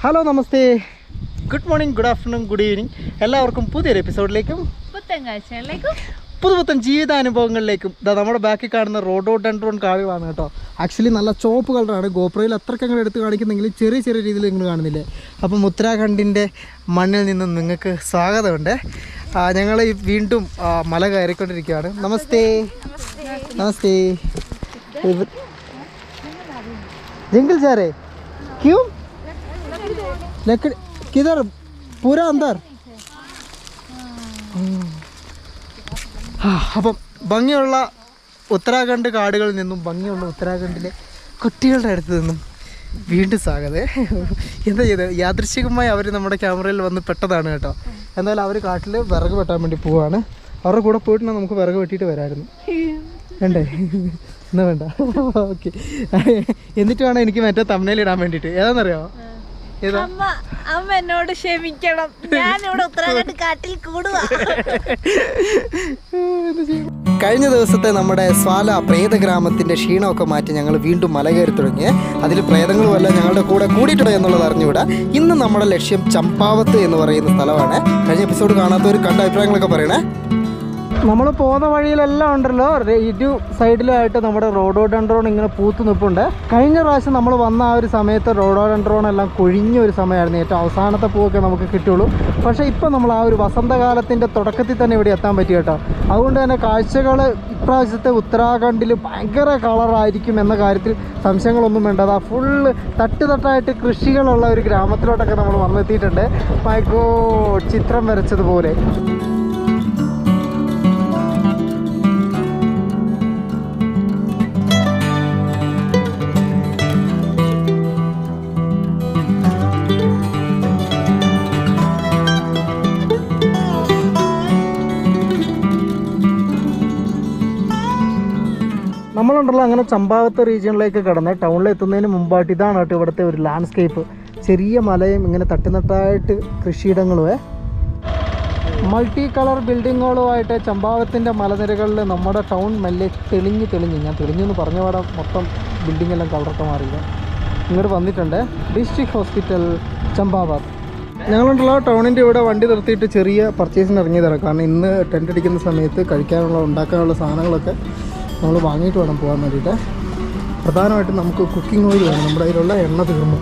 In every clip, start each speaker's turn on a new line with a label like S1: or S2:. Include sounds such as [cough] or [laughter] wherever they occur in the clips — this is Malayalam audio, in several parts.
S1: ഹലോ നമസ്തേ. Good morning good afternoon good evening എല്ലാവർക്കും പുതിയൊരു എപ്പിസോഡിലേക്കും പുതുപുത്തൻ ജീവിതാനുഭവങ്ങളിലേക്കും. ഇതാ നമ്മുടെ ബാക്കിൽ കാണുന്ന റോഡോ ഡെൻഡ്രോൺ കാടുകളാണ് കേട്ടോ. ആക്ച്വലി നല്ല ചോപ്പ് കളറാണ് ഗോപ്രയിൽ അത്രയ്ക്ക് അങ്ങനെ എടുത്ത് കാണിക്കുന്നെങ്കിലും ചെറിയ ചെറിയ രീതിയിൽ നിങ്ങൾ കാണുന്നില്ലേ? അപ്പം ഉത്തരാഖണ്ഡിന്റെ മണ്ണിൽ നിന്നും നിങ്ങൾക്ക് സ്വാഗതമുണ്ട്. ഞങ്ങൾ വീണ്ടും മല കയറിക്കൊണ്ടിരിക്കുകയാണ്. നമസ്തേ. നമസ്തേ. ജിങ്കിൾ സാറേ ക്യൂ? लकड़ी किधर पूरा अंदर ആ, അപ്പം ഭംഗിയുള്ള ഉത്തരാഖണ്ഡ് കാടുകളിൽ നിന്നും ഭംഗിയുള്ള ഉത്തരാഖണ്ഡിലെ കുട്ടികളുടെ അടുത്ത് നിന്നും വീണ്ടും സ്വാഗതം എന്താ ചെയ്തത് യാദൃശികമായി അവർ നമ്മുടെ ക്യാമറയിൽ വന്ന് പെട്ടതാണ് കേട്ടോ എന്നാൽ അവർ കാട്ടിൽ വിറക് വെട്ടാൻ വേണ്ടി പോവാണ് അവരുടെ കൂടെ പോയിട്ടുണ്ടെങ്കിൽ നമുക്ക് വിറക് വെട്ടിയിട്ട് വരായിരുന്നു വേണ്ടേ എന്നാ വേണ്ട ഓക്കെ എന്നിട്ട് വേണം എനിക്ക് മറ്റേ തമ്മനയിൽ ഇടാൻ വേണ്ടിയിട്ട് ഏതാണെന്നറിയാമോ ഏതാ
S2: അമ്മ അമ്മ എന്നോട് ക്ഷമിക്കണം. ഞാൻ ഇവിടെ ഉത്തരാഖണ്ഡ് കാട്ടിൽ കൂടുക
S1: കഴിഞ്ഞ ദിവസത്തെ നമ്മുടെ സ്വാല പ്രേത ഗ്രാമത്തിന്റെ ക്ഷീണമൊക്കെ മാറ്റി ഞങ്ങൾ വീണ്ടും മല കയറി തുടങ്ങി. അതിൽ പ്രേതങ്ങളുമല്ല ഞങ്ങളുടെ കൂടെ കൂടിയിട്ടുണ്ട് എന്നുള്ളത് അറിഞ്ഞുകൂടാ. ഇന്ന് നമ്മുടെ ലക്ഷ്യം ചമ്പാവത്ത് എന്ന് പറയുന്ന സ്ഥലമാണ്. കഴിഞ്ഞ എപ്പിസോഡ് കാണാത്തവർ കണ്ട അഭിപ്രായങ്ങളൊക്കെ പറയണേ. നമ്മൾ പോകുന്ന വഴിയിലെല്ലാം ഉണ്ടല്ലോ. ഇരു സൈഡിലായിട്ട് നമ്മുടെ റോഡോ ഡെൻഡ്രോൺ ഇങ്ങനെ പൂത്ത് നിൽപ്പുണ്ട് കഴിഞ്ഞ പ്രാവശ്യം നമ്മൾ വന്ന ആ ഒരു സമയത്ത് റോഡോ ഡെൻഡ്രോൺ എല്ലാം കൊഴിഞ്ഞ ഒരു സമയമായിരുന്നു. ഏറ്റവും അവസാനത്തെ പൂവൊക്കെ നമുക്ക് കിട്ടുള്ളൂ പക്ഷേ ഇപ്പം നമ്മൾ ആ ഒരു വസന്തകാലത്തിന്റെ തുടക്കത്തിൽ തന്നെ ഇവിടെ എത്താൻ പറ്റി കേട്ടോ. അതുകൊണ്ട് തന്നെ കാഴ്ചകൾ ഇപ്രാവശ്യത്തെ ഉത്തരാഖണ്ഡിൽ ഭയങ്കര കളറായിരിക്കും എന്ന കാര്യത്തിൽ സംശയങ്ങളൊന്നും വേണ്ട. ആ ഫുള്ള് തട്ടുതട്ടായിട്ട് കൃഷികളുള്ള ഒരു ഗ്രാമത്തിലോട്ടൊക്കെ നമ്മൾ വന്നെത്തിയിട്ടുണ്ട്. മൈക്കോ ചിത്രം വരച്ചതുപോലെ. നമ്മളുണ്ടല്ലോ അങ്ങനെ ചമ്പാവത്തെ റീജിയണിലേക്ക് കടന്ന് ടൗണിൽ എത്തുന്നതിന് മുമ്പായിട്ട് ഇതാണ് കേട്ടോ ഇവിടുത്തെ ഒരു ലാൻഡ്സ്കേപ്പ്. ചെറിയ മലയും ഇങ്ങനെ തട്ടുനട്ടായിട്ട് കൃഷിയിടങ്ങളും മൾട്ടി കളർ ബിൽഡിങ്ങുകളുമായിട്ട് ചമ്പാവത്തിന്റെ മലനിരകളിൽ നമ്മുടെ ടൗൺ മെല്ലെ തെളിഞ്ഞ് തെളിഞ്ഞ്. ഞാൻ തെളിഞ്ഞു എന്ന് പറഞ്ഞ പാടെ മൊത്തം ബിൽഡിംഗ് എല്ലാം കളറൊക്കെ മാറിയില്ല? ഇങ്ങോട്ട് വന്നിട്ടുണ്ട്. ഡിസ്ട്രിക്ട് ഹോസ്പിറ്റൽ ചമ്പാവാത്ത് ഞങ്ങളുണ്ടല്ലോ ടൗണിന്റെ ഇവിടെ വണ്ടി നിർത്തിയിട്ട് ചെറിയ പർച്ചേസിന് ഇറങ്ങിയതാണ്. കാരണം ഇന്ന് ടെന്റ് അടിക്കുന്ന സമയത്ത് കഴിക്കാനുള്ള ഉണ്ടാക്കാനുള്ള സാധനങ്ങളൊക്കെ നമ്മൾ വാങ്ങിയിട്ട് വേണം പോകാൻ വേണ്ടിയിട്ട്. പ്രധാനമായിട്ടും നമുക്ക് കുക്കിംഗ് ഓയിൽ വേണം. നമ്മുടെ കയ്യിലുള്ള എണ്ണ തീർന്നു.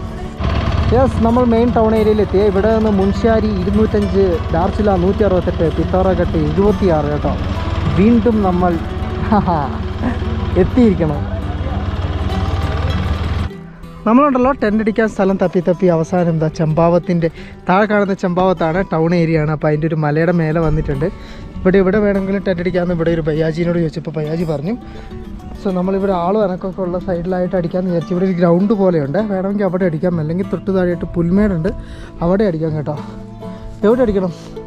S1: യെസ് നമ്മൾ മെയിൻ ടൗൺ ഏരിയയിലെത്തി ഇവിടെ നിന്ന് മുൻഷ്യാരി ഇരുന്നൂറ്റഞ്ച് ഡാർച്ചില നൂറ്റി അറുപത്തെട്ട് പിത്താറഘട്ട് ഇരുപത്തിയാറ് കേട്ടോ. വീണ്ടും നമ്മൾ എത്തിയിരിക്കണം. നമ്മളുണ്ടല്ലോ ടെന്റ് അടിക്കാൻ സ്ഥലം തപ്പി തപ്പി. അവസാനം എന്താ ചമ്പാവത്തിന്റെ താഴെ കാണുന്ന ചമ്പാവത്താണ് ടൗൺ ഏരിയ ആണ്. അപ്പോൾ അതിന്റെ ഒരു മലയുടെ മേലെ വന്നിട്ടുണ്ട്. ഇവിടെ ഇവിടെ വേണമെങ്കിലും ടെന്റ് അടിക്കാമെന്ന് ഇവിടെ ഒരു ബയ്യാജിനോട് ചോദിച്ചപ്പോൾ പയ്യാജി പറഞ്ഞു സോ നമ്മളിവിടെ ആളും എനക്കൊക്കെ ഉള്ള സൈഡിലായിട്ട് അടിക്കാമെന്ന് വിചാരിച്ചു ഇവിടെ ഒരു ഗ്രൗണ്ട് പോലെയുണ്ട്. വേണമെങ്കിൽ അവിടെ അടിക്കാം. അല്ലെങ്കിൽ തൊട്ട് താഴെയായിട്ട് പുൽമേടുണ്ട്. അവിടെ അടിക്കാം കേട്ടോ. എവിടെ അടിക്കണം?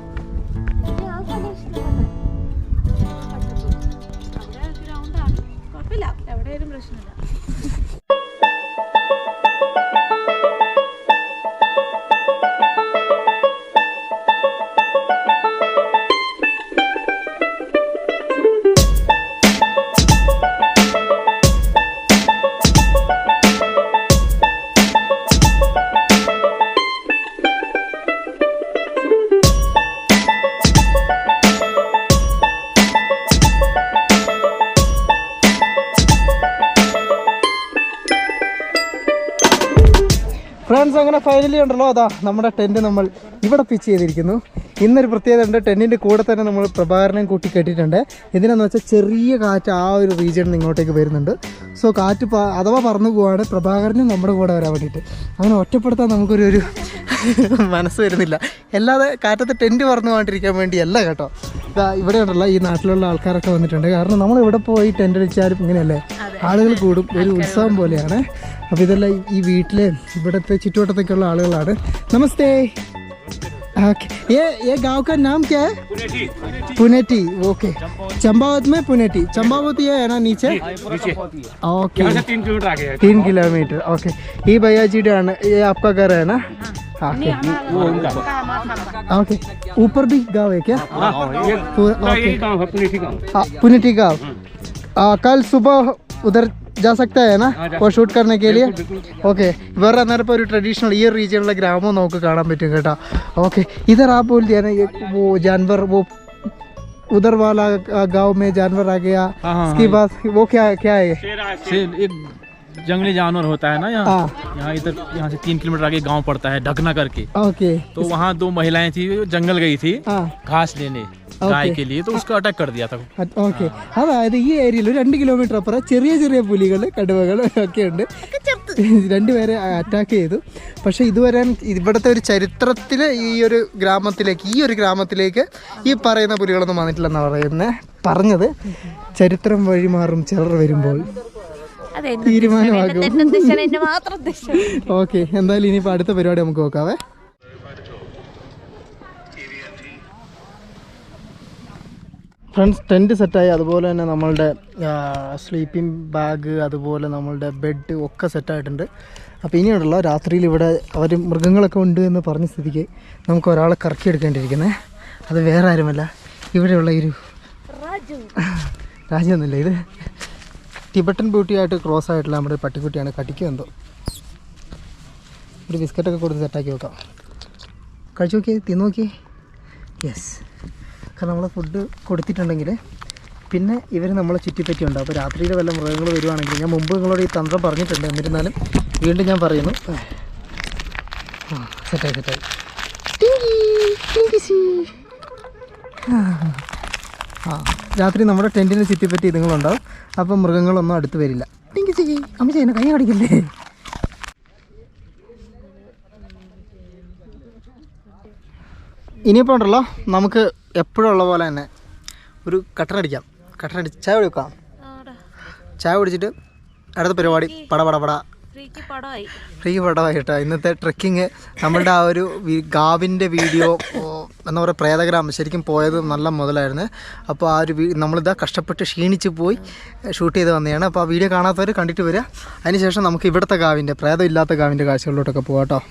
S1: ഫ്രണ്ട്സ് അങ്ങനെ ഫൈനലി ഉണ്ടല്ലോ. അതാ നമ്മുടെ ടെന്റ് നമ്മൾ ഇവിടെ പിച്ച് ചെയ്തിരിക്കുന്നു. ഇന്നൊരു പ്രത്യേകത ഉണ്ട്. ടെന്റിന്റെ കൂടെ തന്നെ നമ്മൾ പ്രഭാകരനെ കൂട്ടി കെട്ടിയിട്ടുണ്ട്. എന്തിനാന്ന് വെച്ചാൽ ചെറിയ കാറ്റ് ആ ഒരു റീജിയണിൽ ഇങ്ങോട്ടേക്ക് വരുന്നുണ്ട്. സോ കാറ്റ് അഥവാ പറന്നു പോവാണ് പ്രഭാകരനും നമ്മുടെ കൂടെ വരാൻ വേണ്ടിയിട്ട്. അങ്ങനെ ഒറ്റപ്പെടുത്താൻ നമുക്കൊരു ഒരു [laughs] മനസ്സ് വരുന്നില്ല. അല്ലാതെ കാറ്റത്ത് ടെന്റ് പറന്നു പോകാണ്ടിരിക്കാൻ വേണ്ടിയല്ല കേട്ടോ. ഇവിടെ ഉണ്ടല്ലോ ഈ നാട്ടിലുള്ള ആൾക്കാരൊക്കെ വന്നിട്ടുണ്ട്. കാരണം നമ്മൾ ഇവിടെ പോയി ടെന്റ് അടിച്ചാലും ഇങ്ങനെയല്ലേ? ആളുകൾ കൂടും. ഒരു ഉത്സവം പോലെയാണ്. അപ്പോൾ ഇതെല്ലാം ഈ- ഈ വീട്ടിലെ ഇവിടുത്തെ ചുറ്റുവട്ടത്തേക്കുള്ള ആളുകളാണ് നമസ്തേ ओके ये ये गांव का नाम क्या है पुनेटी ओके चंपावत में पुनेटी चंपावत ये है ना नीचे ओके
S3: तीन किलोमीटर आगे है
S1: तीन किलोमीटर ओके ये भैया जी डान ये आपका घर है ना हाँ ओके ऊपर भी गांव है क्या पूरा-
S3: ना
S1: ओके
S3: यही गाँव है पुनेठी गाँव
S1: हाँ, पुनेटी गांव आ, कल सुबह उधर जा सकता है ना वो शूट करने के लिए ഓക്കെ വേറെ അന്നേരം ഇപ്പോൾ ഒരു ട്രഡീഷണൽ ഈ ഒരു റീജിയനിലെ ഗ്രാമം നമുക്ക് കാണാൻ പറ്റും കേട്ടോ ഓക്കെ इधर आप बोल दिया ना ये वो जानवर वो उधर वाला गांव में जानवर आ गया
S3: हाँ, हाँ,
S1: उसके बाद वो क्या क्या है
S3: शेर एक जंगली जानवर होता है ना यहाँ
S1: हाँ
S3: यहाँ इधर यहाँ से तीन किलोमीटर आगे गांव पड़ता है ढकना करके
S1: ओके
S3: तो वहाँ दो महिलाएं थी वो जंगल गई थी
S1: ആ
S3: घास लेने गाय के लिए तो उसको अटैक कर दिया था
S1: ഓക്കെ അതായത് ഈ ഏരിയയിൽ രണ്ട് കിലോമീറ്റർ അപ്പുറം ചെറിയ ചെറിയ പുലികൾ കടുവകൾ ഒക്കെ ഉണ്ട് [laughs] രണ്ടുപേരെ അറ്റാക്ക് ചെയ്തു പക്ഷെ ഇതുവരെ ഇവിടുത്തെ ഒരു ചരിത്രത്തിൽ ഈ ഒരു ഗ്രാമത്തിലേക്ക് ഈ ഒരു ഗ്രാമത്തിലേക്ക് ഈ പറയുന്ന പുലികളൊന്നും വന്നിട്ടില്ലെന്നാണ് പറയുന്നത് പറഞ്ഞത് ചരിത്രം വഴി മാറും ചിലർ വരുമ്പോൾ
S2: അതെ
S1: തീരുമാനമാകും
S2: എന്റെ മാത്രം ഉദ്ദേശം
S1: ഓക്കെ [laughs] എന്തായാലും ഇനിയിപ്പോൾ അടുത്ത പരിപാടി നമുക്ക് നോക്കാവേ ഫ്രണ്ട്സ് ടെന്റ് സെറ്റായി അതുപോലെ തന്നെ നമ്മളുടെ സ്ലീപ്പിംഗ് ബാഗ് അതുപോലെ നമ്മളുടെ ബെഡ് ഒക്കെ സെറ്റായിട്ടുണ്ട് അപ്പോൾ ഇനിയുണ്ടല്ലോ രാത്രിയിൽ ഇവിടെ അവർ മൃഗങ്ങളൊക്കെ ഉണ്ട് എന്ന് പറഞ്ഞ സ്ഥിതിക്ക് നമുക്ക് ഒരാളെ കറക്കിയെടുക്കേണ്ടിയിരിക്കുന്നത് അത് വേറെ ആരുമല്ല. ഇവിടെയുള്ള ഒരു
S2: രാജു.
S1: രാജ്യമൊന്നുമില്ല ഇത് ടിബറ്റൻ ബ്യൂട്ടിയായിട്ട് ക്രോസ് ആയിട്ടുള്ള നമ്മുടെ പട്ടിക്കുട്ടിയാണ്. കടിക്കും എന്തോ. ഒരു ബിസ്ക്കറ്റൊക്കെ കൊടുത്ത് സെറ്റാക്കി വെക്കാം. കഴിച്ചു നോക്കിയേ തിന്നു നോക്കിയേ. യെസ് കാരണം നമ്മൾ ഫുഡ് കൊടുത്തിട്ടുണ്ടെങ്കിൽ പിന്നെ ഇവർ നമ്മളെ ചുറ്റിപ്പറ്റിയുണ്ട് അപ്പോൾ രാത്രിയിൽ വല്ല മൃഗങ്ങൾ വരുവാണെങ്കിൽ ഞാൻ മുമ്പ് നിങ്ങളോട് ഈ തന്ത്രം പറഞ്ഞിട്ടുണ്ട്. എന്നിരുന്നാലും വീണ്ടും ഞാൻ പറയുന്നു. സെറ്റായി സെറ്റായി. ആ. രാത്രി നമ്മുടെ ടെന്റിന് ചുറ്റിപ്പറ്റി ഇതുങ്ങളുണ്ടാവും. അപ്പം മൃഗങ്ങളൊന്നും അടുത്ത് വരില്ല. ടിങ്കി സി. അമ്മ ചെയ്യുന്ന കൈ കടിക്കില്ലേ ഇനിയിപ്പോൾ ഉണ്ടല്ലോ നമുക്ക് എപ്പോഴും ഉള്ള പോലെ തന്നെ ഒരു കട്ടനടിക്കാം കട്ടനടിച്ച് ചായ കുടിക്കാം. ചായ കുടിച്ചിട്ട് അടുത്ത പരിപാടി പട പട പട.
S2: ഫ്രീക്ക് പടമായി.
S1: കേട്ടോ. ഇന്നത്തെ ട്രെക്കിങ് നമ്മളുടെ ആ ഒരു ഗാവിന്റെ വീഡിയോ എന്താ പറയുക പ്രേതഗ്രാമം ശരിക്കും പോയത് നല്ല മുതലായിരുന്നു. അപ്പോൾ ആ ഒരു നമ്മളിതാ കഷ്ടപ്പെട്ട് ക്ഷീണിച്ച് പോയി ഷൂട്ട് ചെയ്ത് വന്നതാണ്. അപ്പോൾ ആ വീഡിയോ കാണാത്തവർ കണ്ടിട്ട് വരിക അതിനുശേഷം നമുക്ക് ഇവിടുത്തെ ഗാവിന്റെ പ്രേതം ഇല്ലാത്ത ഗാവിന്റെ കാഴ്ചകളിലോട്ടൊക്കെ പോകാം കേട്ടോ.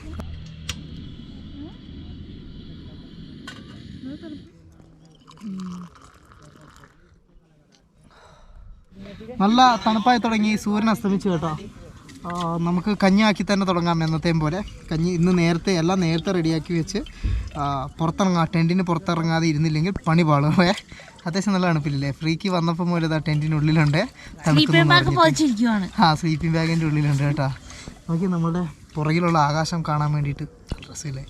S1: നല്ല തണുപ്പായി തുടങ്ങി സൂര്യൻ അസ്തമിച്ചു കേട്ടോ. ആ, നമുക്ക് കഞ്ഞിയാക്കി തന്നെ തുടങ്ങാം എന്നത്തെയും പോലെ. കഞ്ഞി ഇന്ന് നേരത്തെ എല്ലാം നേരത്തെ റെഡിയാക്കി വെച്ച് ആ, പുറത്തിറങ്ങാം ടെന്റിന് പുറത്തിറങ്ങാതെ ഇരുന്നില്ലെങ്കിൽ പണി പാളുമേ അത്യാവശ്യം നല്ല തണുപ്പില്ലേ? ഫ്രീക്ക് വന്നപ്പോൾ മുതൽ ഇതാ
S2: ടെന്റിനുള്ളിലുണ്ട്
S1: ആ സ്ലീപ്പിംഗ് ബാഗിന്റെ ഉള്ളിലുണ്ട് കേട്ടോ. നോക്കി നമ്മുടെ പുറകിലുള്ള ആകാശം കാണാൻ വേണ്ടിയിട്ട് ഡ്രസ്സില്ലേ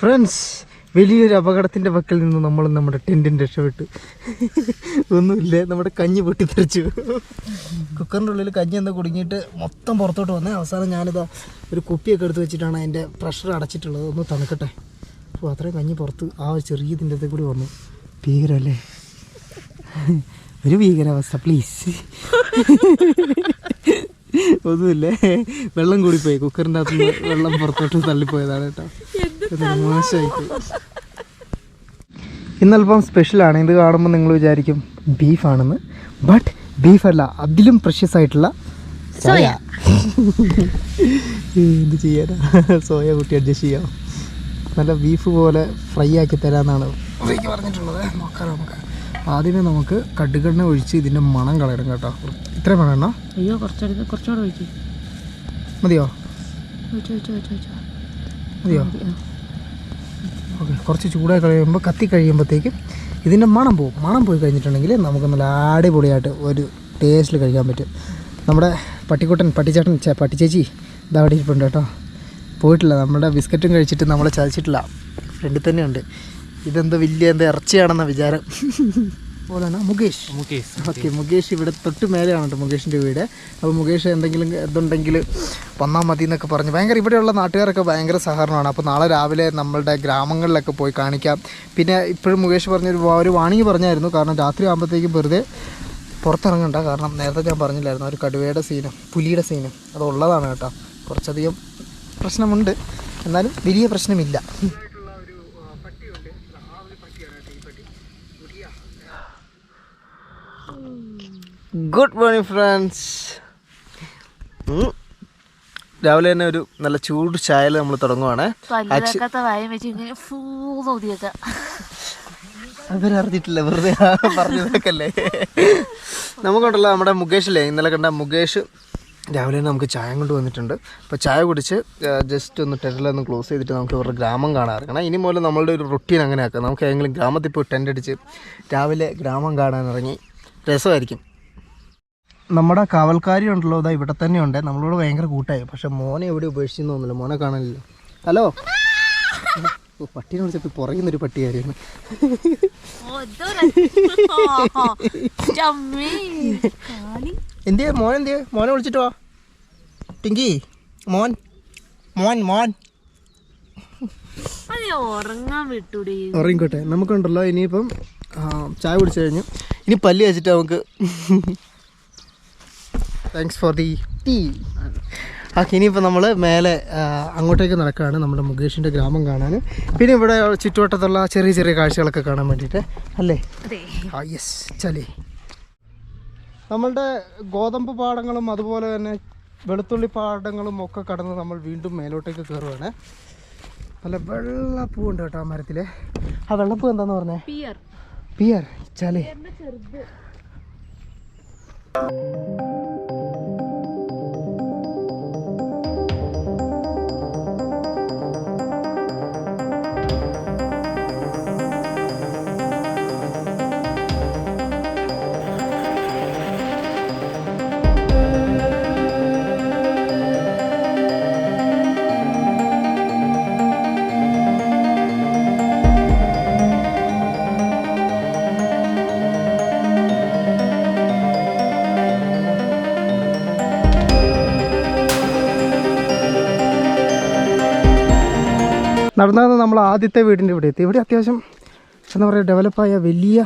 S1: ഫ്രണ്ട്സ് വലിയൊരു അപകടത്തിന്റെ പക്കൽ നിന്ന് നമ്മൾ നമ്മുടെ ടെന്റിന് രക്ഷപ്പെട്ടു. ഒന്നുമില്ല നമ്മുടെ കഞ്ഞി പൊട്ടിത്തെറിച്ചു. കുക്കറിന്റെ ഉള്ളിൽ കഞ്ഞി എന്താ കുടുങ്ങിയിട്ട് മൊത്തം പുറത്തോട്ട് വന്നേ അവസാനം ഞാനിതാ ഒരു കുപ്പിയൊക്കെ എടുത്ത് വെച്ചിട്ടാണ് അതിന്റെ പ്രഷർ അടച്ചിട്ടുള്ളത്. ഒന്ന് തണുക്കട്ടെ. അപ്പോൾ അത്രയും കഞ്ഞി പുറത്ത് ആ ചെറിയ ഇതിന്റെ കൂടി വന്നു. ഭീകരല്ലേ? ഒരു ഭീകരാവസ്ഥ പ്ലീസ് ഒന്നുമില്ലേ. വെള്ളം കൂടിപ്പോയി. കുക്കറിന്റെ അകത്ത് വെള്ളം പുറത്തോട്ട് തള്ളിപ്പോയതാണ് കേട്ടോ. ഇന്നല്പം സ്പെഷ്യലാണ് ഇത് കാണുമ്പോൾ നിങ്ങൾ വിചാരിക്കും ബീഫാണെന്ന് ബട്ട് ബീഫല്ല അതിലും പ്രഷ്യസ് ആയിട്ടുള്ള സോയ. എന്ത് ചെയ്യാ സോയ കുട്ടി അഡ്ജസ്റ്റ് ചെയ്യാം. നല്ല ബീഫ് പോലെ ഫ്രൈ ആക്കി തരാമെന്നാണ് പറഞ്ഞിട്ടുള്ളത്. നോക്കാം നമുക്ക് ആദ്യമേ നമുക്ക് കടുകെണ്ണ ഒഴിച്ച് ഇതിന്റെ മണം കളയണം കേട്ടോ. ഇത്ര വേണം? എണ്ണ
S2: അയ്യോ കുറച്ചെടുത്ത് കുറച്ചുകൂടെ ഒഴിച്ചു
S1: മതിയോ? മതിയോ ഓക്കെ കുറച്ച് ചൂടായി കഴിയുമ്പോൾ കത്തി കഴിയുമ്പോഴത്തേക്കും ഇതിന്റെ മണം പോകും. മണം പോയി കഴിഞ്ഞിട്ടുണ്ടെങ്കിൽ നമുക്ക് നല്ല അടിപൊളിയായിട്ട് ഒരു ടേസ്റ്റിൽ കഴിക്കാൻ പറ്റും. നമ്മുടെ പട്ടിക്കുട്ടൻ പട്ടിച്ചേട്ടൻ പട്ടിച്ചേച്ചി ഇതാ അവിടെ കേട്ടോ. പോയിട്ടില്ല. നമ്മുടെ ബിസ്ക്കറ്റും കഴിച്ചിട്ട് നമ്മളെ ചതിച്ചിട്ടില്ല. ഫ്രണ്ടിൽ തന്നെയുണ്ട് ഇതെന്തോ വലിയ എന്താ ഇറച്ചിയാണെന്ന വിചാരം. ഓലാണ് മുകേഷ്.
S3: മുകേഷ്
S1: ഓക്കെ മുകേഷ്. ഇവിടെ തൊട്ട് മേലെയാണ് കേട്ടോ മുകേഷിന്റെ വീട്. അപ്പോൾ മുകേഷ് എന്തെങ്കിലും ഇതുണ്ടെങ്കിൽ വന്നാൽ മതി എന്നൊക്കെ പറഞ്ഞ്. ഭയങ്കര ഇവിടെയുള്ള നാട്ടുകാരൊക്കെ ഭയങ്കര സഹകരണമാണ്. അപ്പോൾ നാളെ രാവിലെ നമ്മളുടെ ഗ്രാമങ്ങളിലൊക്കെ പോയി കാണിക്കാം. പിന്നെ ഇപ്പോഴും മുകേഷ് പറഞ്ഞൊരു ഒരു വാണിംഗ് പറഞ്ഞായിരുന്നു. കാരണം രാത്രി ആകുമ്പോഴത്തേക്കും വെറുതെ പുറത്തിറങ്ങണ്ട. കാരണം നേരത്തെ ഞാൻ പറഞ്ഞില്ലായിരുന്നു. ഒരു കടുവയുടെ സീനും പുലിയുടെ സീനും അതുള്ളതാണ് കേട്ടോ. കുറച്ചധികം പ്രശ്നമുണ്ട്. എന്നാലും വലിയ പ്രശ്നമില്ല. ഗുഡ് മോർണിംഗ് ഫ്രണ്ട്സ് രാവിലെ തന്നെ ഒരു നല്ല ചൂട് ചായൽ നമ്മൾ തുടങ്ങുവാണ്. അവരറിഞ്ഞിട്ടില്ല വെറുതെ പറഞ്ഞു നോക്കല്ലേ നമുക്കുണ്ടല്ലോ നമ്മുടെ മുകേഷില്ലേ ഇന്നലെ കണ്ട മുകേഷ് രാവിലെ തന്നെ നമുക്ക് ചായ കൊണ്ട് വന്നിട്ടുണ്ട്. അപ്പോൾ ചായ കുടിച്ച് ജസ്റ്റ് ഒന്ന് ടെന്റിലൊന്ന് ക്ലോസ് ചെയ്തിട്ട് നമുക്ക് ഇവരുടെ ഗ്രാമം കാണാറിക്കണം ഇനി മുതൽ നമ്മളുടെ ഒരു റൊട്ടീൻ അങ്ങനെ ആക്കാം നമുക്ക് ഏതെങ്കിലും ഗ്രാമത്തിൽ പോയി ടെന്റ് അടിച്ച് രാവിലെ ഗ്രാമം കാണാൻ ഇറങ്ങി. രസമായിരിക്കും. നമ്മുടെ കാവൽക്കാരി ഉണ്ടല്ലോ അതാ ഇവിടെ തന്നെ ഉണ്ട് നമ്മളോട് ഭയങ്കര കൂട്ടായി. പക്ഷെ മോനെ എവിടെ ഉപേക്ഷിച്ചെന്ന് തോന്നില്ല മോനെ കാണാനില്ല ഹലോ? ഓ, വിളിച്ചപ്പോ വിളിച്ചപ്പോൾ പുറകുന്നൊരു പട്ടിയായിരുന്നു. എന്തിയെ? മോൻ എന്തിയെ? മോനെ വിളിച്ചിട്ട് വാ. ടിങ്കി മോൻ മോൻ മോൻ. ഉറങ്ങിക്കോട്ടെ. നമുക്കുണ്ടല്ലോ ഇനിയിപ്പം ചായ കുടിച്ചു കഴിഞ്ഞു. ഇനി പല്ല് വെച്ചിട്ട് നമുക്ക് thanks for the tea okay ഇനിയിപ്പോൾ നമ്മൾ മേലെ അങ്ങോട്ടേക്ക് നടക്കുകയാണ് നമ്മുടെ മുകേഷിന്റെ ഗ്രാമം കാണാൻ. പിന്നെ ഇവിടെ ചുറ്റുവട്ടത്തുള്ള ചെറിയ ചെറിയ കാഴ്ചകളൊക്കെ കാണാൻ വേണ്ടിയിട്ട് അല്ലേ? ആ യെസ് ചലേ നമ്മളുടെ ഗോതമ്പ് പാടങ്ങളും അതുപോലെ തന്നെ വെളുത്തുള്ളി പാടങ്ങളും ഒക്കെ കടന്ന് നമ്മൾ വീണ്ടും മേലോട്ടേക്ക് കയറുവാണ് നല്ല വെള്ളപ്പൂ ഉണ്ട് കേട്ടോ ആ മരത്തിൽ ആ വെള്ളപ്പൂ എന്താന്ന് പറഞ്ഞേ?
S2: പിയർ.
S1: പിയർ ചലേ
S2: ചെറുത്.
S1: നടന്നത് നമ്മൾ ആദ്യത്തെ വീടിന്റെ ഇവിടെ എത്തി ഇവിടെ അത്യാവശ്യം എന്താ പറയുക ഡെവലപ്പായ വലിയ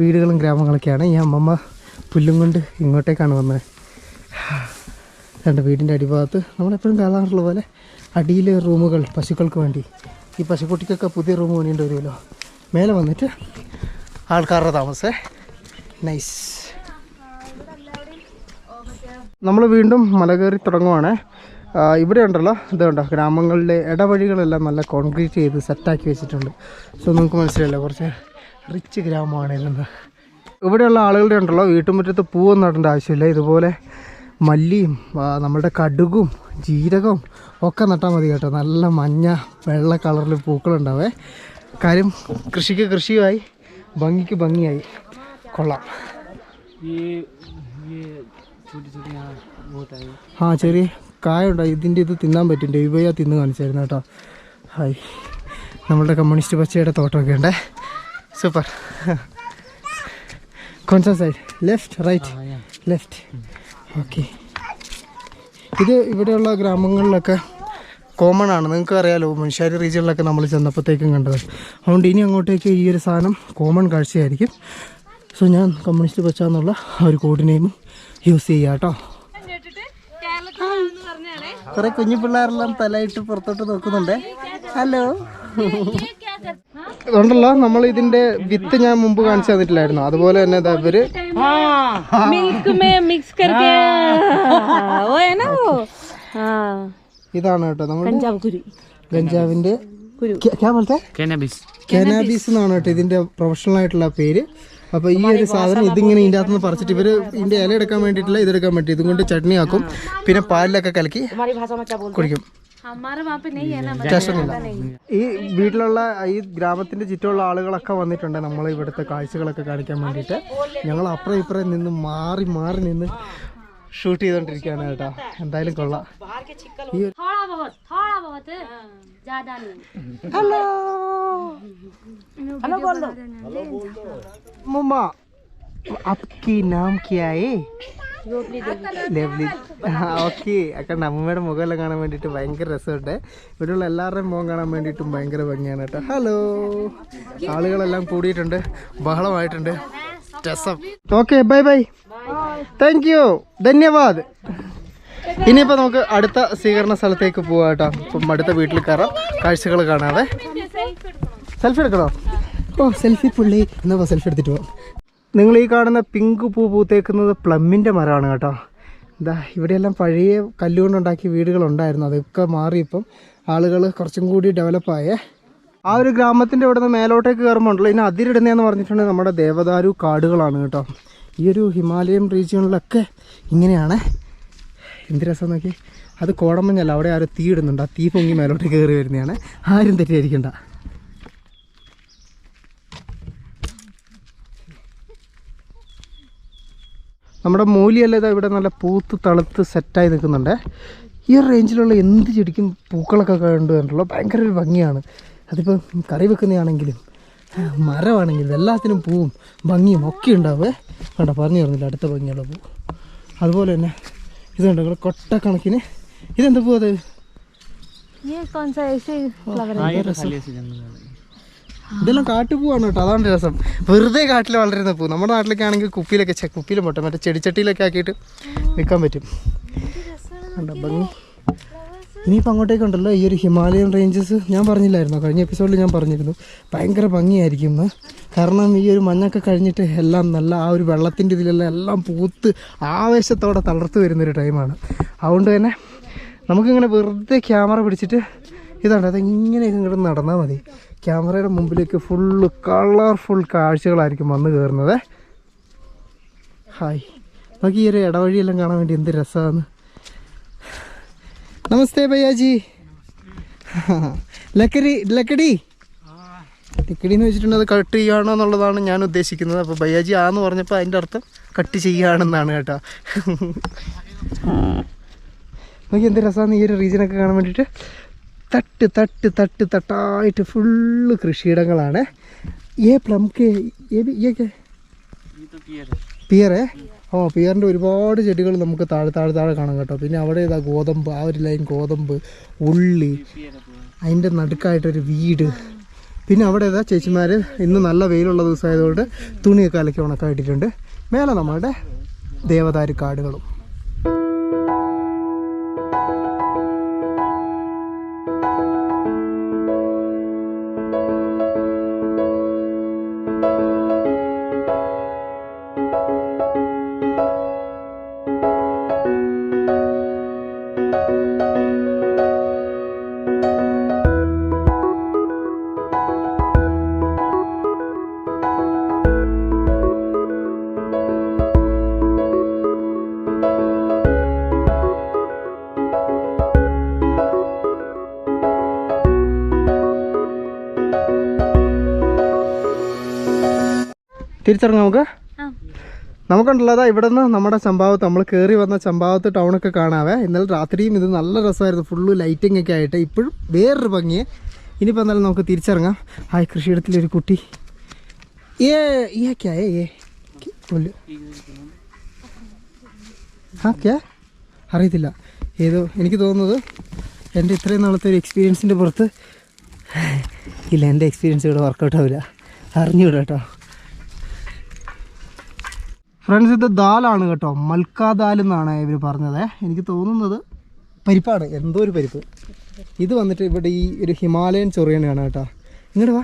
S1: വീടുകളും ഗ്രാമങ്ങളൊക്കെയാണ്. ഈ അമ്മമ്മ പുല്ലും കൊണ്ട് ഇങ്ങോട്ടേക്കാണ് വന്നത് രണ്ട് വീടിന്റെ അടിഭാഗത്ത് നമ്മളെപ്പോഴും കാണാറുള്ള പോലെ അടിയിൽ റൂമുകൾ പശുക്കൾക്ക് വേണ്ടി. ഈ പശുക്കുട്ടിക്കൊക്കെ പുതിയ റൂം പണിയേണ്ടി വരുമല്ലോ. മേലെ വന്നിട്ട് ആൾക്കാരുടെ താമസേ. നൈസ് നമ്മൾ വീണ്ടും മല കയറി തുടങ്ങുവാണ്. ഇവിടെ ഉണ്ടല്ലോ. ഇതുണ്ടോ ഗ്രാമങ്ങളിലെ ഇടവഴികളെല്ലാം നല്ല കോൺക്രീറ്റ് ചെയ്ത് സെറ്റാക്കി വെച്ചിട്ടുണ്ട്. സോ നമുക്ക് മനസ്സിലല്ലേ കുറച്ച് റിച്ച് ഗ്രാമമാണ് ഇവിടെയുള്ള ആളുകളുടെ ഉണ്ടല്ലോ വീട്ടുമുറ്റത്ത് പൂവൊന്നും നടേണ്ട ആവശ്യമില്ല. ഇതുപോലെ മല്ലിയും നമ്മുടെ കടുകും ജീരകവും ഒക്കെ നട്ടാൽ മതി കേട്ടോ. നല്ല മഞ്ഞ വെള്ള കളറിൽ പൂക്കളുണ്ടാവേ. കാര്യം കൃഷിക്ക് കൃഷിയുമായി ഭംഗിക്ക് ഭംഗിയായി. കൊള്ളാം. ആ ചെറിയ കായുണ്ടോ? ഇതിന്റെ ഇത് തിന്നാൻ പറ്റും ഇവയ തിന്ന് കാണിച്ചായിരുന്നു കേട്ടോ. ഹായ്. നമ്മളുടെ കമ്മ്യൂണിസ്റ്റ് പച്ചയുടെ തോട്ടമൊക്കെ ഉണ്ടേ. Super. കൊഞ്ച side left right left okay ഇത് ഇവിടെയുള്ള ഗ്രാമങ്ങളിലൊക്കെ കോമൺ ആണ്. നിങ്ങൾക്ക് അറിയാലോ മുൻഷാരി റീജിയനിലൊക്കെ നമ്മൾ ചെന്നപ്പോഴത്തേക്കും കണ്ടത്. അതുകൊണ്ട് ഇനി അങ്ങോട്ടേക്ക് ഈ ഒരു സാധനം കോമൺ കാഴ്ചയായിരിക്കും. സോ ഞാൻ കമ്മ്യൂണിസ്റ്റ് പച്ച എന്നുള്ള ഒരു കോഡ് നെയിമും യൂസ് ചെയ്യാം കേട്ടോ. കൊറേ കുഞ്ഞു പിള്ളേരെല്ലാം തലയിട്ട് പുറത്തോട്ട് നോക്കുന്നുണ്ട്. ഹലോ. അതുകൊണ്ടല്ലോ നമ്മൾ ഇതിന്റെ വിത്ത് ഞാൻ മുമ്പ് കാണിച്ചു തന്നിട്ടില്ലായിരുന്നു. അതുപോലെ തന്നെ
S2: ഇവർ
S1: ഇതാണ് കേട്ടോ നമ്മൾ ഗഞ്ചാവിന്റെ കനാബീസ് എന്നാണ് കേട്ടോ ഇതിന്റെ പ്രൊഫഷണൽ ആയിട്ടുള്ള പേര്. അപ്പോൾ ഈ ഒരു സാധനം ഇതിങ്ങനെ ഇതിന്റെ അകത്തുനിന്ന് പറിച്ചിട്ട് ഇവർ ഇതിന്റെ ഇല എടുക്കാൻ വേണ്ടിയിട്ടില്ല ഇതെടുക്കാൻ വേണ്ടി ഇതും കൊണ്ട് ചട്നി ആക്കും. പിന്നെ പാലിലൊക്കെ കലക്കി കുടിക്കും. ഈ വീട്ടിലുള്ള ഈ ഗ്രാമത്തിന്റെ ചുറ്റുമുള്ള ആളുകളൊക്കെ വന്നിട്ടുണ്ട് നമ്മൾ ഇവിടുത്തെ കാഴ്ചകളൊക്കെ കാണിക്കാൻ വേണ്ടിയിട്ട്. ഞങ്ങൾ അപ്പുറം ഇപ്പുറം നിന്ന് മാറി മാറി നിന്ന് ഷൂട്ട് ചെയ്തോണ്ടിരിക്കുകയാണ് കേട്ടോ. എന്തായാലും കൊള്ളാം. ഹലോ. Hello okay. അക്കെ അമ്മയുടെ മുഖമെല്ലാം കാണാൻ വേണ്ടിട്ട് ഭയങ്കര രസമുണ്ട്. ഇവിടെയുള്ള എല്ലാവരുടെയും മുഖം കാണാൻ വേണ്ടിയിട്ടും ഭയങ്കര ഭംഗിയാണ് കേട്ടോ. ഹലോ. ആളുകളെല്ലാം കൂടിയിട്ടുണ്ട്. ബഹളമായിട്ടുണ്ട്. രസം. Okay bye bye thank you ധന്യവാദ്. ഇനിയിപ്പോൾ നമുക്ക് അടുത്ത സ്വീകരണ സ്ഥലത്തേക്ക് പോവാം കേട്ടോ. ഇപ്പം അടുത്ത വീട്ടിൽ കയറാം. കാഴ്ചകൾ കാണാതെ സെൽഫി എടുക്കണോ? ഓ സെൽഫി പുള്ളി. എന്നാ സെൽഫി എടുത്തിട്ട് പോവാം. നിങ്ങൾ ഈ കാണുന്ന പിങ്ക് പൂ പൂത്തേക്കുന്നത് പ്ലമ്മിന്റെ മരമാണ് കേട്ടോ. എന്താ ഇവിടെയെല്ലാം പഴയ കല്ലുകൊണ്ടുണ്ടാക്കിയ വീടുകളുണ്ടായിരുന്നു. അതൊക്കെ മാറി ഇപ്പം ആളുകൾ കുറച്ചും കൂടി ഡെവലപ്പായേ ആ ഒരു ഗ്രാമത്തിന്റെ ഇവിടെ നിന്ന് മേലോട്ടേക്ക് കയറുമ്പോൾ ഉണ്ടല്ലോ ഇനി അതിരിടുന്നതെന്ന് പറഞ്ഞിട്ടുണ്ടെങ്കിൽ നമ്മുടെ ദേവദാരു കാടുകളാണ് കേട്ടോ. ഈ ഒരു ഹിമാലയം റീജിയണിലൊക്കെ ഇങ്ങനെയാണ്. എന്ത് രസം നോക്കി. അത് കോടമഞ്ഞല്ല അവിടെ ആരും തീ ഇടുന്നുണ്ട്. ആ തീ പൊങ്ങി മേലോട്ട് കയറി വരുന്നതാണ്. ആരും തെറ്റിദ്ധരിക്കണ്ട നമ്മുടെ മൂലിയല്ല ഇതാ ഇവിടെ നല്ല പൂത്ത് തളുത്ത് സെറ്റായി നിൽക്കുന്നുണ്ട്. ഈ റേഞ്ചിലുള്ള എന്ത് ചെടിക്കും പൂക്കളൊക്കെ കണ്ടുണ്ടല്ലോ ഭയങ്കര ഒരു ഭംഗിയാണ്. അതിപ്പോൾ കറി വെക്കുന്നതാണെങ്കിലും മരമാണെങ്കിലും എല്ലാത്തിനും പൂവും ഭംഗിയും ഒക്കെ ഉണ്ടാവേ. കണ്ട പറഞ്ഞു തരുന്നില്ല അടുത്ത ഭംഗിയുള്ള പൂ. അതുപോലെ തന്നെ ഇതുണ്ട് നിങ്ങൾ കൊട്ടക്കണക്കിന്. ഇതെന്താ പൂ അത്? ഇതെല്ലാം കാട്ടുപൂവാണ് കേട്ടോ അതാണ് രസം. വെറുതെ കാട്ടിൽ വളരുന്ന പൂ. നമ്മുടെ നാട്ടിലൊക്കെ ആണെങ്കിൽ കുപ്പിയിലൊക്കെ കുപ്പിയിലും പോട്ടെ. മറ്റേ ചെടിച്ചട്ടിയിലൊക്കെ ആക്കിയിട്ട് വിൽക്കാൻ പറ്റും. ഭംഗി. ഇനിയിപ്പോൾ അങ്ങോട്ടേക്കുണ്ടല്ലോ ഈ ഒരു ഹിമാലയൻ റേഞ്ചസ്. ഞാൻ പറഞ്ഞില്ലായിരുന്നു? കഴിഞ്ഞ എപ്പിസോഡിൽ ഞാൻ പറഞ്ഞിരുന്നു. ഭയങ്കര ഭംഗിയായിരിക്കും കാരണം ഈ ഒരു മഞ്ഞൊക്കെ കഴിഞ്ഞിട്ട് എല്ലാം നല്ല ആ ഒരു വെള്ളത്തിന്റെ ഇതിലെല്ലാം എല്ലാം പൂത്ത് ആവേശത്തോടെ തളർത്ത് വരുന്നൊരു ടൈമാണ്. അതുകൊണ്ട് തന്നെ നമുക്കിങ്ങനെ വെറുതെ ക്യാമറ പിടിച്ചിട്ട് ഇതാണ് അത് ഇങ്ങനെയൊക്കെ ഇങ്ങോട്ട് നടന്നാൽ മതി. ക്യാമറയുടെ മുമ്പിലേക്ക് ഫുള്ള് കളർഫുൾ കാഴ്ചകളായിരിക്കും വന്ന് കയറുന്നത് ഹായ്. നമുക്ക് ഈ ഒരു ഇടവഴിയെല്ലാം കാണാൻ വേണ്ടി എന്ത് രസമാണ് നമസ്തേ ഭയ്യാജി ലക്കരി ലക്കടി ലക്കടി എന്ന് വെച്ചിട്ടുണ്ടെങ്കിൽ അത് കട്ട് ചെയ്യുകയാണോ എന്നുള്ളതാണ് ഞാൻ ഉദ്ദേശിക്കുന്നത് അപ്പോൾ ഭയ്യാജി ആന്ന് പറഞ്ഞപ്പോൾ അതിൻ്റെ അർത്ഥം കട്ട് ചെയ്യുകയാണെന്നാണ് കേട്ടോ നോക്കി എന്ത് രസമാണ് ഈ ഒരു റീജിയനൊക്കെ കാണാൻ വേണ്ടിയിട്ട് തട്ട് തട്ട് തട്ട് തട്ടായിട്ട് full കൃഷിയിടങ്ങളാണ് A plum K A B- A K
S3: ये तो पियर है
S1: പിയറേ ഓ പിയറിന്റെ ഒരുപാട് ചെടികൾ നമുക്ക് താഴെ താഴെ താഴെ കാണാം കേട്ടോ. പിന്നെ അവിടെ ഇതാ ഗോതമ്പ് ആ ഒരു ലൈൻ ഗോതമ്പ് ഉള്ളി അതിന്റെ നടുക്കായിട്ടൊരു വീട്. പിന്നെ അവിടെ ഇതാ ചേച്ചിമാർ ഇന്ന് നല്ല വെയിലുള്ള ദിവസമായതുകൊണ്ട് തുണിയൊക്കെ അലക്കി ഉണക്കായിട്ടിട്ടുണ്ട്. മേലെ നമ്മളുടെ ദേവതാരി കാടുകളും. തിരിച്ചിറങ്ങാം നമുക്ക്?
S2: ആ.
S1: നമുക്കുണ്ടല്ലോ അതാ ഇവിടെ നിന്ന് നമ്മുടെ ചമ്പാവത്ത് നമ്മൾ കയറി വന്ന ചമ്പാവത്ത് ടൗണൊക്കെ കാണാവേ. ഇന്നലെ രാത്രിയും ഇത് നല്ല രസമായിരുന്നു. ഫുള്ള് ലൈറ്റിംഗ് ഒക്കെ ആയിട്ട്. ഇപ്പോഴും വേറൊരു ഭംഗിയെ ഇനിയിപ്പോൾ എന്നാലും നമുക്ക് തിരിച്ചിറങ്ങാം ഹായ് കൃഷിയിടത്തിലൊരു കുട്ടി. ഏ ഏക്കായ ക്യാ ഏ. പുല്ല്. ആ ക്യാ? അറിയത്തില്ല. ഏതോ എനിക്ക് തോന്നുന്നത് എന്റെ ഇത്രയും നാളത്തെ ഒരു എക്സ്പീരിയൻസിന്റെ പുറത്ത്. ഇല്ല എന്റെ എക്സ്പീരിയൻസ് ഇവിടെ വർക്കൗട്ട് ആവില്ല അറിഞ്ഞുകൂടാ കേട്ടോ. ഫ്രണ്ട്സ് ഇത് ദാലാണ് കേട്ടോ. മൽക്കാ ദാൽ എന്നാണ് ഇവർ പറഞ്ഞത്. എനിക്ക് തോന്നുന്നത് പരിപ്പാണ്. എന്തോ ഒരു പരിപ്പ്. ഇത് വന്നിട്ട് ഇവിടെ ഈ ഒരു ഹിമാലയൻ ചൊറിയണയാണ് കേട്ടോ. ഇങ്ങോട്ട് വാ.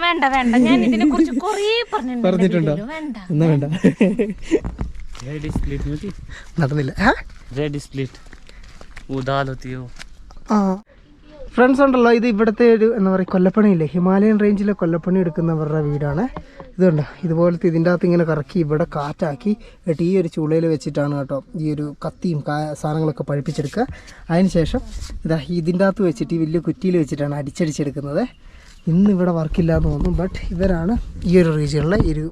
S2: വേണ്ട വേണ്ട. ഞാൻ ഇതിനെ കുറിച്ച് [laughs] കുറേ പറഞ്ഞിട്ടുണ്ടോ.
S1: എന്നാ വേണ്ട. നടന്നില്ല. ആ. ഫ്രണ്ട്സ് ഉണ്ടല്ലോ ഇത് ഇവിടുത്തെ ഒരു എന്താ പറയുക കൊല്ലപ്പണിയില്ലേ? ഹിമാലയൻ റേഞ്ചിലെ കൊല്ലപ്പണി എടുക്കുന്നവരുടെ വീടാണ്. ഇതുണ്ട് ഇതുപോലത്തെ ഇതിന്റെ അകത്ത് ഇങ്ങനെ കറക്കി ഇവിടെ കാറ്റാക്കി കേട്ട് ഈ ഒരു ചൂളയിൽ വെച്ചിട്ടാണ് കേട്ടോ ഈ ഒരു കത്തിയും സാധനങ്ങളൊക്കെ പഴിപ്പിച്ചെടുക്കുക. അതിന് ശേഷം ഇതാ ഇതിന്റെ അകത്ത് വെച്ചിട്ട് ഈ വലിയ കുറ്റിയിൽ വെച്ചിട്ടാണ് അടിച്ചടിച്ചെടുക്കുന്നത്. ഇന്ന് ഇവിടെ വർക്കില്ല എന്ന് തോന്നുന്നു ബട്ട് ഇവരാണ് ഈ ഒരു റീജിയണിലെ ഒരു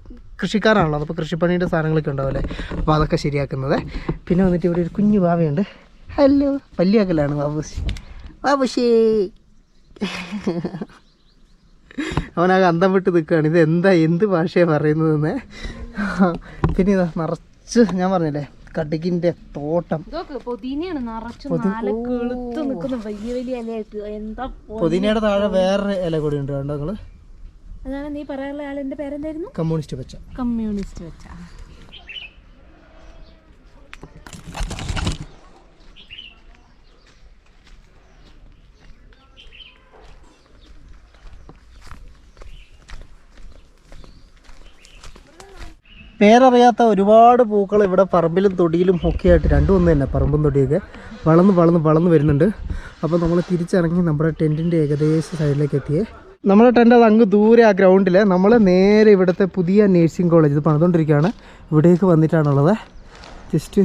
S1: കൃഷിക്കാരാണല്ലോ. അപ്പോൾ കൃഷിപ്പണിയുടെ സാധനങ്ങളൊക്കെ ഉണ്ടാവില്ലേ അപ്പോൾ അതൊക്കെ ശരിയാക്കുന്നത്. പിന്നെ വന്നിട്ട് ഇവിടെ ഒരു കുഞ്ഞു ബാവയുണ്ട്. ഹലോ പല്ലിയാക്കലാണ് ബാബുശി ബാബുശി അവനാകെ അന്തം വിട്ട് നിൽക്കുകയാണ് ഇത് എന്താ എന്ത് ഭാഷയാണ് പറയുന്നതെന്ന്? പിന്നെ ഇതാ നിറച്ച് ഞാൻ പറഞ്ഞില്ലേ കടുകിന്റെ തോട്ടം. പൊതിനയുടെ താഴെ വേറെ ഇല കൂടി ഉണ്ട് കണ്ടോ നിങ്ങൾ
S2: അതാണ് നീ പറയാനുള്ള ആളിന്റെ പേരെന്തായിരുന്നു?
S1: കമ്മ്യൂണിസ്റ്റ് പച്ച.
S2: കമ്മ്യൂണിസ്റ്റ് വെച്ച
S1: പേരറിയാത്ത ഒരുപാട് പൂക്കൾ ഇവിടെ പറമ്പിലും തൊടിയിലും ഒക്കെ ആയിട്ട് രണ്ടും ഒന്ന് തന്നെ പറമ്പും തൊടിയൊക്കെ വളർന്ന് വളർന്ന് വളർന്ന് വരുന്നുണ്ട്. അപ്പോൾ നമ്മൾ തിരിച്ചിറങ്ങി നമ്മുടെ ടെന്റിന്റെ ഏകദേശ സൈഡിലേക്ക് എത്തിയേ. നമ്മുടെ ടെന്റ് അത് അങ്ങ് ദൂരെ ആ ഗ്രൗണ്ടിൽ നമ്മൾ നേരെ ഇവിടുത്തെ പുതിയ നേഴ്സിംഗ് കോളേജ് ഇത് പണിതുകൊണ്ടിരിക്കുകയാണ് ഇവിടേക്ക് വന്നിട്ടാണുള്ളത്. ജസ്റ്റ്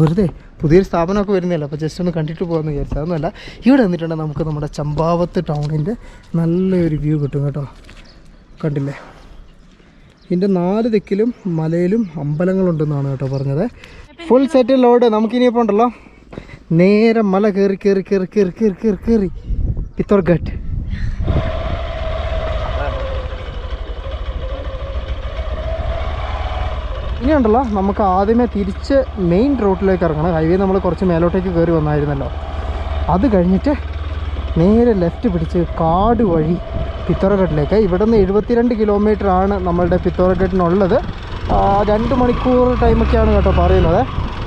S1: വെറുതെ പുതിയൊരു സ്ഥാപനമൊക്കെ വരുന്നില്ല അപ്പോൾ ജസ്റ്റ് ഒന്ന് കണ്ടിട്ട് പോകാമെന്ന് വിചാരിച്ചത് അതൊന്നുമല്ല. ഇവിടെ വന്നിട്ടുണ്ടെങ്കിൽ നമുക്ക് നമ്മുടെ ചമ്പാവത്ത് ടൗണിന്റെ നല്ലൊരു വ്യൂ കിട്ടും കേട്ടോ. കണ്ടില്ലേ? ഇതിന്റെ നാല് തെക്കിലും മലയിലും അമ്പലങ്ങളുണ്ടെന്നാണ് കേട്ടോ പറഞ്ഞത്. ഫുൾ സെറ്റ് ലോഡ് നമുക്കിനിയിപ്പോൾ ഉണ്ടല്ലോ. നേരെ മല കയറി കയറി കയറി കയറി കയറി കയറി കയറി പിത്തോർഘട്ട് ഇനിയുണ്ടല്ലോ നമുക്ക് ആദ്യമേ തിരിച്ച് മെയിൻ റൂട്ടിലേക്ക് ഇറങ്ങണം. ഹൈവേ നമ്മൾ കുറച്ച് മേലോട്ടേക്ക് കയറി വന്നായിരുന്നല്ലോ. അത് കഴിഞ്ഞിട്ട് നേരെ ലെഫ്റ്റ് പിടിച്ച് കാട് വഴി പിത്തോറഘട്ടിലേക്ക് ഇവിടെ നിന്ന് എഴുപത്തിരണ്ട് കിലോമീറ്റർ ആണ് നമ്മളുടെ പിത്തോറഘട്ടിനുള്ളത് ആ, രണ്ട് മണിക്കൂർ ടൈമൊക്കെയാണ് കേട്ടോ പറയുന്നത്.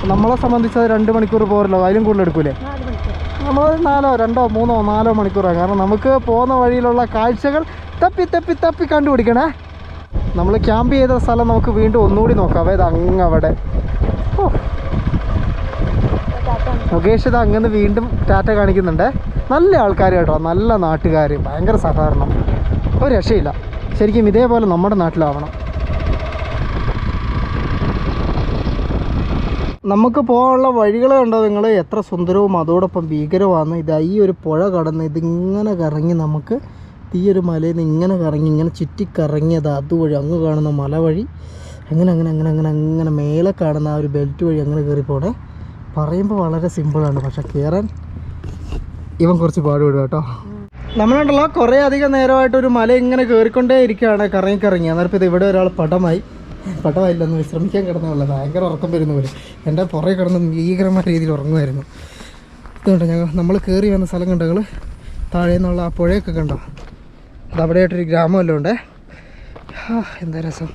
S1: നമ്മളെ സംബന്ധിച്ച് അത് രണ്ട് മണിക്കൂർ പോരല്ലോ. അതിലും കൂടുതൽ എടുക്കൂലേ? നമ്മൾ നാലോ രണ്ടോ മൂന്നോ നാലോ മണിക്കൂറാണ് കാരണം നമുക്ക് പോകുന്ന വഴിയിലുള്ള കാഴ്ചകൾ തപ്പി തപ്പി തപ്പി കണ്ടുപിടിക്കണേ. നമ്മൾ ക്യാമ്പ് ചെയ്ത സ്ഥലം നമുക്ക് വീണ്ടും ഒന്നുകൂടി നോക്കാം. അതായത് അങ്ങ് അവിടെ. ഓ. മുകേഷ് ഇത് അങ്ങനെ വീണ്ടും ടാറ്റ കാണിക്കുന്നുണ്ട്. നല്ല ആൾക്കാർ കേട്ടോ നല്ല നാട്ടുകാർ ഭയങ്കര സഹകരണം. ഒരു രക്ഷയില്ല. ശരിക്കും ഇതേപോലെ നമ്മുടെ നാട്ടിലാവണം. നമുക്ക് പോകാനുള്ള വഴികൾ കണ്ടോ നിങ്ങൾ എത്ര സുന്ദരവും അതോടൊപ്പം ഭീകരവുമാണ്. ഇത് ഈ ഒരു പുഴ കടന്ന് ഇതിങ്ങനെ കറങ്ങി നമുക്ക് ഒരു മലയിൽ നിന്ന് ഇങ്ങനെ കറങ്ങി ഇങ്ങനെ ചുറ്റിക്കറങ്ങിയത്. അതുവഴി അങ്ങ് കാണുന്ന മല വഴി അങ്ങനെ അങ്ങനെ അങ്ങനെ അങ്ങനെ അങ്ങനെ മേലെ കാണുന്ന ആ ഒരു ബെൽറ്റ് വഴി അങ്ങനെ കയറി പറയുമ്പോൾ വളരെ സിമ്പിളാണ് പക്ഷെ കയറാൻ ഇവൻ കുറച്ച് പാടുപെടും കേട്ടോ. നമ്മളുണ്ടല്ലോ കുറേ അധികം നേരമായിട്ട് ഒരു മല ഇങ്ങനെ കയറിക്കൊണ്ടേ ഇരിക്കുകയാണ് കറങ്ങി കറങ്ങി അന്നേരം ഇത് ഇവിടെ ഒരാൾ പടമായി. പടമായില്ലെന്ന് വിശ്രമിക്കാൻ കിടന്നുള്ള ഭയങ്കര ഉറക്കം വരുന്ന പോലെ. എന്റെ പുറകെ കിടന്ന് ഭീകരമായ രീതിയിൽ ഉറങ്ങുമായിരുന്നു. ഇതുകൊണ്ട് ഞങ്ങൾ നമ്മൾ കയറി വന്ന സ്ഥലം കണ്ടോ ഞങ്ങൾ താഴെ നിന്നുള്ള ആ പുഴയൊക്കെ കണ്ടോ? അത് ഗ്രാമമല്ലോ ഉണ്ടേ. എന്താ രസം.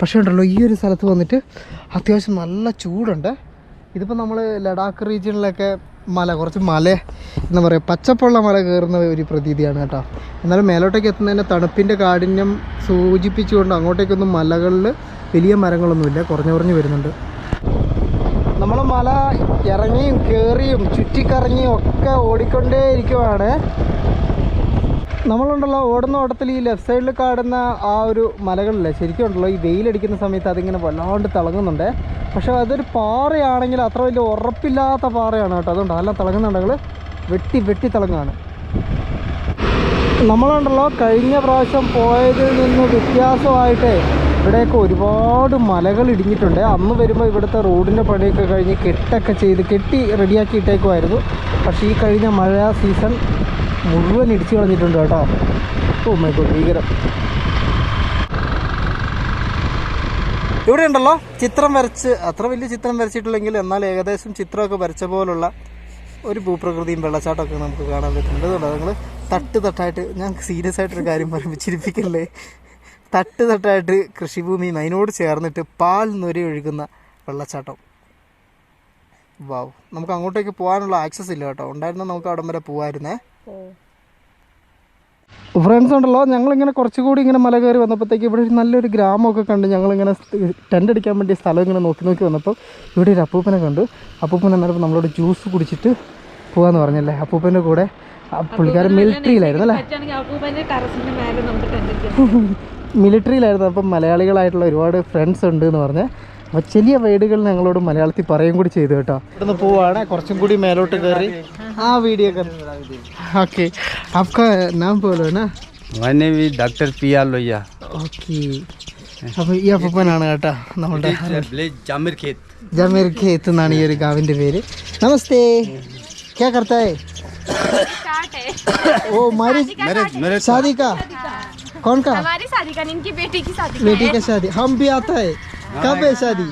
S1: പക്ഷേ ഉണ്ടല്ലോ ഈ ഒരു സ്ഥലത്ത് വന്നിട്ട് അത്യാവശ്യം നല്ല ചൂടുണ്ട്. ഇതിപ്പോൾ നമ്മൾ ലഡാക്ക് റീജിയണിലൊക്കെ മല കുറച്ച് മല എന്താ പറയുക പച്ചപ്പുള്ള മല കയറുന്ന ഒരു പ്രതീതിയാണ് കേട്ടോ. എന്നാലും മേലോട്ടേക്ക് എത്തുന്നതിന്റെ തണുപ്പിന്റെ കാഠിന്യം സൂചിപ്പിച്ചുകൊണ്ട് അങ്ങോട്ടേക്കൊന്നും മലകളിൽ വലിയ മരങ്ങളൊന്നുമില്ല കുറഞ്ഞു കുറഞ്ഞു വരുന്നുണ്ട്. നമ്മൾ മല ഇറങ്ങിയും കയറിയും ചുറ്റിക്കറങ്ങിയും ഒക്കെ ഓടിക്കൊണ്ടേ ഇരിക്കുവാണ് നമ്മളുണ്ടല്ലോ ഓടുന്ന ഓട്ടത്തിൽ ഈ ലെഫ്റ്റ് സൈഡിൽ കാണുന്ന ആ ഒരു മലകളില്ലേ ശരിക്കും ഉണ്ടല്ലോ ഈ വെയിലടിക്കുന്ന സമയത്ത് അതിങ്ങനെ വല്ലാണ്ട് തിളങ്ങുന്നുണ്ട്. പക്ഷെ അതൊരു പാറയാണെങ്കിൽ അത്ര വലിയ ഉറപ്പില്ലാത്ത പാറയാണ് കേട്ടോ. അതുകൊണ്ട് അല്ല തിളങ്ങുന്നുണ്ടെങ്കിൽ വെട്ടി വെട്ടി തിളങ്ങാണ് നമ്മളുണ്ടല്ലോ കഴിഞ്ഞ പ്രാവശ്യം പോയതിൽ നിന്ന് വ്യത്യാസമായിട്ട് ഇവിടെയൊക്കെ ഒരുപാട് മലകൾ ഇടിഞ്ഞിട്ടുണ്ട്. അന്ന് വരുമ്പോൾ ഇവിടുത്തെ റോഡിന്റെ പണിയൊക്കെ കഴിഞ്ഞ് കെട്ടൊക്കെ ചെയ്ത് കെട്ടി റെഡിയാക്കി ഇട്ടേക്കുമായിരുന്നു. പക്ഷേ ഈ കഴിഞ്ഞ മഴ സീസൺ മുഴുവൻ ഇടിച്ചു കളഞ്ഞിട്ടുണ്ട് കേട്ടോ. ഓ മൈ ഗോഡ് ഭീകരം. ഇവിടെ ഉണ്ടല്ലോ ചിത്രം വരച്ച് അത്ര വലിയ ചിത്രം വരച്ചിട്ടില്ലെങ്കിൽ എന്നാൽ ഏകദേശം ചിത്രമൊക്കെ വരച്ച പോലുള്ള ഒരു ഭൂപ്രകൃതിയും വെള്ളച്ചാട്ടമൊക്കെ നമുക്ക് കാണാൻ പറ്റുന്നുണ്ട്. നിങ്ങൾ തട്ട് തട്ടായിട്ട് ഞാൻ സീരിയസ് ആയിട്ടൊരു കാര്യം പറയുമ്പോൾ ചിരിപ്പിക്കല്ലേ തട്ട് തട്ടായിട്ട് കൃഷിഭൂമിയും അതിനോട് ചേർന്നിട്ട് പാൽ നൊരി ഒഴുകുന്ന വെള്ളച്ചാട്ടം. വാവ് നമുക്ക് അങ്ങോട്ടേക്ക് പോകാനുള്ള ആക്സസ് ഇല്ല കേട്ടോ. ഉണ്ടായിരുന്ന നമുക്ക് അവിടം വരെ പോകാമായിരുന്നേ ഫ്രണ്ട്സ് ഉണ്ടല്ലോ ഞങ്ങളിങ്ങനെ കുറച്ചുകൂടി ഇങ്ങനെ മല കയറി വന്നപ്പോഴത്തേക്ക് ഇവിടെ ഒരു നല്ലൊരു ഗ്രാമമൊക്കെ കണ്ട് ഞങ്ങളിങ്ങനെ ടെന്റ് അടിക്കാൻ വേണ്ടി സ്ഥലം ഇങ്ങനെ നോക്കി നോക്കി വന്നപ്പോൾ ഇവിടെ ഒരു അപ്പൂപ്പനെ കണ്ടു. അപ്പൂപ്പൻ എന്നാലും നമ്മളോട് ജ്യൂസ് കുടിച്ചിട്ട് പോകാമെന്ന് പറഞ്ഞല്ലേ അപ്പൂപ്പന്റെ കൂടെ. പുള്ളിക്കാരൻ മിലിറ്ററിയിലായിരുന്നു അല്ലേ? മിലിറ്ററിയിലായിരുന്നു [laughs] അപ്പം മലയാളികളായിട്ടുള്ള ഒരുപാട് ഫ്രണ്ട്സ് ഉണ്ട് എന്ന് പറഞ്ഞ് അപ്പോൾ ചെറിയ വേർഡുകൾ ഞങ്ങളോട് മലയാളത്തിൽ പറയും കൂടി ചെയ്തു കേട്ടോ ഇവിടുന്ന് പോവാണ് കുറച്ചും കൂടി മേലോട്ട് കയറി ആ വീഡിയോ ഓക്കെ आपका नाम बोलो ना
S3: मैंने भी doctor P R Lohia
S1: okay അപ്പോൾ ഈ അപ്പൂപ്പനാണ് കേട്ടോ നമ്മളുടെ
S3: विलेज जामिर खेत
S1: ജമീർ ഖേത്ത് എന്നാണ് ഈ ഒരു ഗാവിൻ്റെ പേര് നമസ്തേ क्या करता है ओ मैरिज
S3: मेरे मेरे
S1: शादी का कौन का
S4: हमारी शादी का नहीं, इनकी बेटी की शादी का
S1: बेटी का शादी हम भी आता है कब है शादी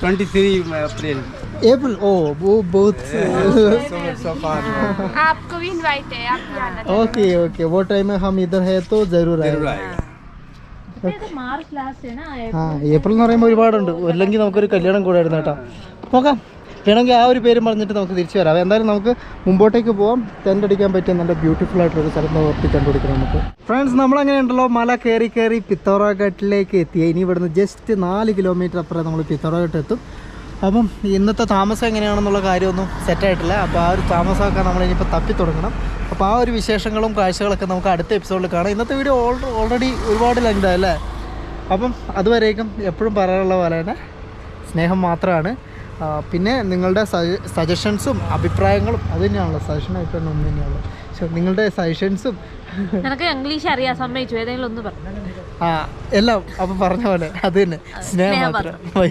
S3: ट्वेंटी थ्री अप्रैल
S1: अप्रैल ओ वो बहुत
S4: है। आपको भी इनवाइट है आप भी आना
S1: ओके ओके वो टाइम में हम इधर है तो जरूर आएगा
S2: മാർച്ച് ലാസ്റ്റ്
S1: ആ ഏപ്രിൽ എന്ന് പറയുമ്പോൾ ഒരുപാടുണ്ട് അല്ലെങ്കിൽ നമുക്കൊരു കല്യാണം കൂടായിരുന്നു കേട്ടോ നോക്കാം വേണമെങ്കിൽ ആ ഒരു പേരും പറഞ്ഞിട്ട് നമുക്ക് തിരിച്ചു വരാം. എന്തായാലും നമുക്ക് മുമ്പോട്ടേക്ക് പോവാം. ടെന്റ് അടിക്കാൻ പറ്റിയ നല്ല ബ്യൂട്ടിഫുൾ ആയിട്ടുള്ള ഒരു സ്ഥലം നോക്കി കണ്ടുപിടിക്കണം നമുക്ക്. ഫ്രണ്ട്സ് നമ്മളങ്ങനെ ഉണ്ടല്ലോ. മല കയറി കയറി പിത്തോറാഘട്ടിലേക്ക് എത്തി ഇനി ഇവിടുന്ന് ജസ്റ്റ് നാല് കിലോമീറ്റർ അപ്പുറം നമ്മൾ പിത്തോറാഘട്ട് എത്തും. അപ്പം ഇന്നത്തെ താമസം എങ്ങനെയാണെന്നുള്ള കാര്യമൊന്നും സെറ്റായിട്ടില്ല അപ്പോൾ ആ ഒരു താമസമൊക്കെ നമ്മളിനിയിപ്പോൾ തപ്പി തുടങ്ങണം. അപ്പോൾ ആ ഒരു വിശേഷങ്ങളും കാഴ്ചകളൊക്കെ നമുക്ക് അടുത്ത എപ്പിസോഡിൽ കാണാം. ഇന്നത്തെ വീഡിയോ ഓൾറെഡി ഒരുപാട് ലെങ്തായല്ലേ അപ്പം അതുവരേക്കും എപ്പോഴും പറയാനുള്ള പോലെ തന്നെ സ്നേഹം മാത്രമാണ് പിന്നെ നിങ്ങളുടെ സജഷൻസും അഭിപ്രായങ്ങളും അത് തന്നെയാണല്ലോ. സജഷൻ അഭിപ്രായം ഒന്ന് തന്നെയാണല്ലോ. നിങ്ങളുടെ സജഷൻസും
S2: നിനക്ക് ഇംഗ്ലീഷ് അറിയാൻ സമ്മതിച്ചു. ഏതെങ്കിലും ഒന്ന് പറഞ്ഞു
S1: ആ എല്ലാം അപ്പം പറഞ്ഞ പോലെ അത് തന്നെ. സ്നേഹം മാത്രം.